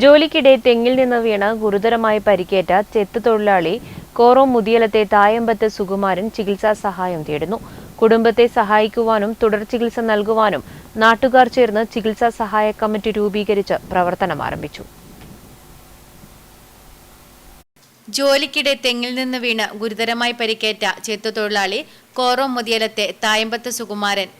ജോലിക്കിടെ തെങ്ങിൽ നിന്ന് വീണ് ഗുരുതരമായി പരിക്കേറ്റ ചെത്ത് തൊഴിലാളി കോറോ മുതിയലത്തെ തായമ്പത്ത് സുകുമാരൻ ചികിത്സാ സഹായം തേടുന്നു. കുടുംബത്തെ സഹായിക്കുവാനും തുടർ ചികിത്സ നൽകുവാനും നാട്ടുകാർ ചേർന്ന് ചികിത്സാ സഹായ കമ്മിറ്റി രൂപീകരിച്ച് പ്രവർത്തനം ആരംഭിച്ചു. ജോലിക്കിടെ തെങ്ങിൽ നിന്ന് വീണ് ഗുരുതരമായി പരിക്കേറ്റ ചെത്തുതൊഴിലാളി കോറോ മുതിയലത്തെ തായമ്പത്ത് സുകുമാരൻ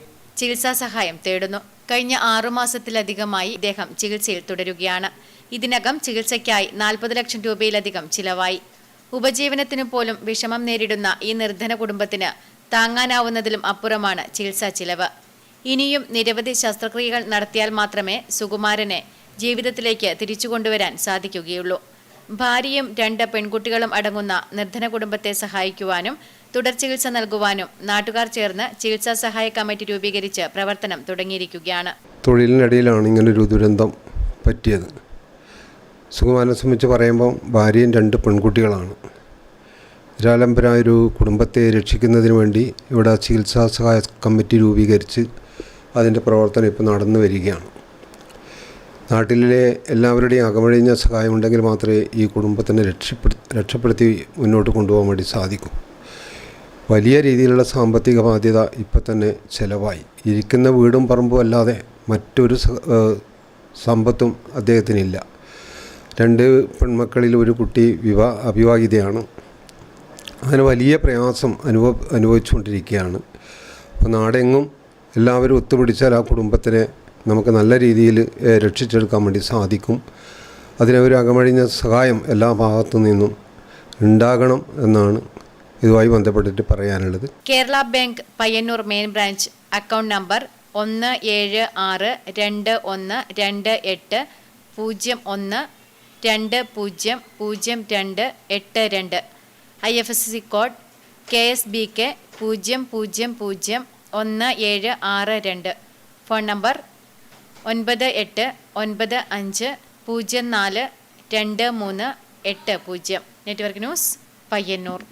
ചികിത്സാ സഹായം തേടുന്നു. കഴിഞ്ഞ ആറുമാസത്തിലധികമായി ഇദ്ദേഹം ചികിത്സയിൽ തുടരുകയാണ്. ഇതിനകം ചികിത്സയ്ക്കായി നാൽപ്പത് ലക്ഷം രൂപയിലധികം ചിലവായി. ഉപജീവനത്തിനു പോലും വിഷമം നേരിടുന്ന ഈ നിർധന കുടുംബത്തിന് താങ്ങാനാവുന്നതിലും അപ്പുറമാണ് ചികിത്സാ ചിലവ്. ഇനിയും നിരവധി ശസ്ത്രക്രിയകൾ നടത്തിയാൽ മാത്രമേ സുകുമാരനെ ജീവിതത്തിലേക്ക് തിരിച്ചു കൊണ്ടുവരാൻ സാധിക്കുകയുള്ളൂ. ഭാര്യയും രണ്ട് പെൺകുട്ടികളും അടങ്ങുന്ന നിർധന കുടുംബത്തെ സഹായിക്കുവാനും തുടർ ചികിത്സ നൽകുവാനും നാട്ടുകാർ ചേർന്ന് ചികിത്സാ സഹായ കമ്മിറ്റി രൂപീകരിച്ച് പ്രവർത്തനം തുടങ്ങിയിരിക്കുകയാണ്. തൊഴിലിനിടയിലാണ് ഇങ്ങനൊരു ദുരന്തം പറ്റിയത്. സുകുമാരനെ സംബന്ധിച്ച് പറയുമ്പോൾ ഭാര്യയും രണ്ട് പെൺകുട്ടികളാണ്. നിരാലംബരായൊരു കുടുംബത്തെ രക്ഷിക്കുന്നതിന് വേണ്ടി ഇവിടെ ചികിത്സാ സഹായ കമ്മിറ്റി രൂപീകരിച്ച് അതിന്റെ പ്രവർത്തനം ഇപ്പോൾ നടന്നു വരികയാണ്. നാട്ടിലെ എല്ലാവരുടെയും അകമഴിഞ്ഞ സഹായമുണ്ടെങ്കിൽ മാത്രമേ ഈ കുടുംബത്തിനെ രക്ഷപ്പെടു രക്ഷപ്പെടുത്തി മുന്നോട്ട് കൊണ്ടുപോകാൻ വേണ്ടി സാധിക്കൂ. വലിയ രീതിയിലുള്ള സാമ്പത്തിക ബാധ്യത ഇപ്പം തന്നെ ചിലവായി. ഇരിക്കുന്ന വീടും പറമ്പും അല്ലാതെ മറ്റൊരു സമ്പത്തും അദ്ദേഹത്തിനില്ല. രണ്ട് പെൺമക്കളിൽ ഒരു കുട്ടി വിവാ അവിവാഹിതയാണ് അങ്ങനെ വലിയ പ്രയാസം അനുഭവ അനുഭവിച്ചുകൊണ്ടിരിക്കുകയാണ്. അപ്പോൾ നാടെങ്ങും എല്ലാവരും ഒത്തുപിടിച്ചാൽ ആ കുടുംബത്തിനെ നമുക്ക് നല്ല രീതിയിൽ രക്ഷിച്ചെടുക്കാൻ വേണ്ടി സാധിക്കും. അതിന് ഒരു അകമഴിഞ്ഞ സഹായം എല്ലാ ഭാഗത്തു നിന്നും ഉണ്ടാകണം എന്നാണ് ഇതുമായി ബന്ധപ്പെട്ടിട്ട് പറയാനുള്ളത്. Kerala bank Payyanur main branch account number ഒന്ന് ഏഴ് ആറ് രണ്ട് ഒന്ന് രണ്ട് എട്ട് പൂജ്യം ഒന്ന് രണ്ട് പൂജ്യം പൂജ്യം രണ്ട് എട്ട് രണ്ട്. I F S C code K S B K പൂജ്യം പൂജ്യം പൂജ്യം ഒന്ന് ഏഴ് ആറ് രണ്ട്. ഫോൺ നമ്പർ ഒൻപത് എട്ട് ഒൻപത് അഞ്ച് പൂജ്യം നാല് രണ്ട് മൂന്ന് എട്ട് പൂജ്യം. Network news Payyanur.